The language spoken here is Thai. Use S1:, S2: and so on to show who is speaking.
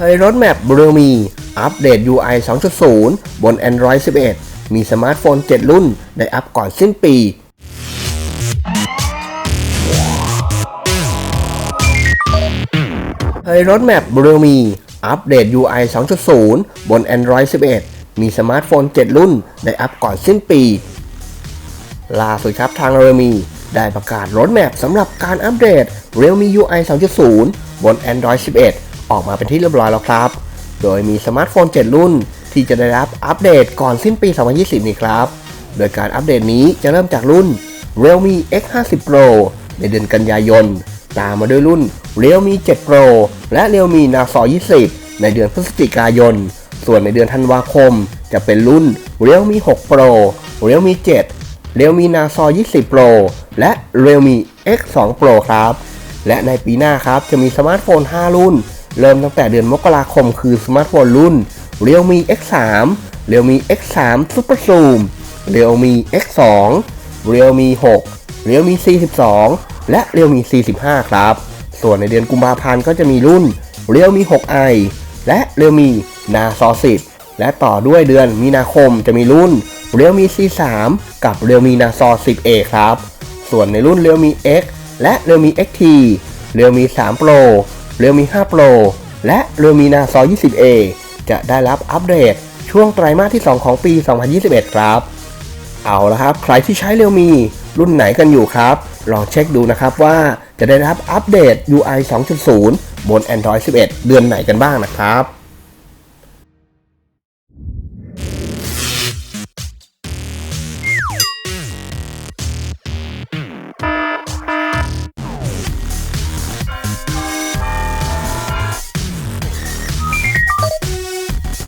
S1: เผยรถแมพเรลมีอัปเดต UI 2.0 บน Android 11 มีสมาร์ทโฟน 7 รุ่น ได้อัปก่อนสิ้นปีเผยรถแมพเรลมีอัปเดต UI 2.0 บน Android 11 มีสมาร์ทโฟน 7 รุ่น ได้อัปก่อนสิ้นปี ล่าสุดครับทาง Realme ได้ประกาศรถแมพสำหรับการอัปเดต Realme UI 2.0 บน Android 11 ออกมาเป็นที่เรียบร้อยแล้วครับ โดยมีสมาร์ทโฟน 7 รุ่น ที่จะได้รับอัปเดตก่อนสิ้นปี 2020 นี้ครับ โดยการอัปเดตนี้จะเริ่มจากรุ่น Realme X50 Pro ในเดือนกันยายน ตามมาด้วยรุ่น Realme 7 Pro และ Realme Naso 20 ในเดือนพฤศจิกายน ส่วนในเดือนธันวาคม จะเป็นรุ่น Realme 6 Pro Realme 7 Realme Naso 20 Pro และ Realme X2 Pro ครับ และในปีหน้าครับจะมีสมาร์ทโฟน 5 รุ่น เริ่มตั้งแต่เดือนมกราคมคือสมาร์ทโฟนรุ่น Realme X3 Realme X3 Super Zoom Realme X2 Realme 6 Realme C12 และ Realme C15 ครับ ส่วนในเดือนกุมภาพันธ์ก็จะมีรุ่น Realme 6i และ Realme Naso 10 และต่อด้วยเดือนมีนาคมจะมีรุ่น Realme C3 กับ Realme Naso 10A ครับ ส่วนในรุ่น Realme X และ Realme XT Realme 3 Pro Realme 5 Pro และ Realme Naso 20A จะได้รับอัปเดตช่วงไตรมาสที่ 2 ของปี 2021 ครับ เอาละครับ ใครที่ใช้ Realme รุ่นไหนกันอยู่ครับ ลองเช็คดูนะครับว่าจะได้รับอัปเดต UI 2.0 บน Android 11 เดือนไหนกันบ้างนะครับ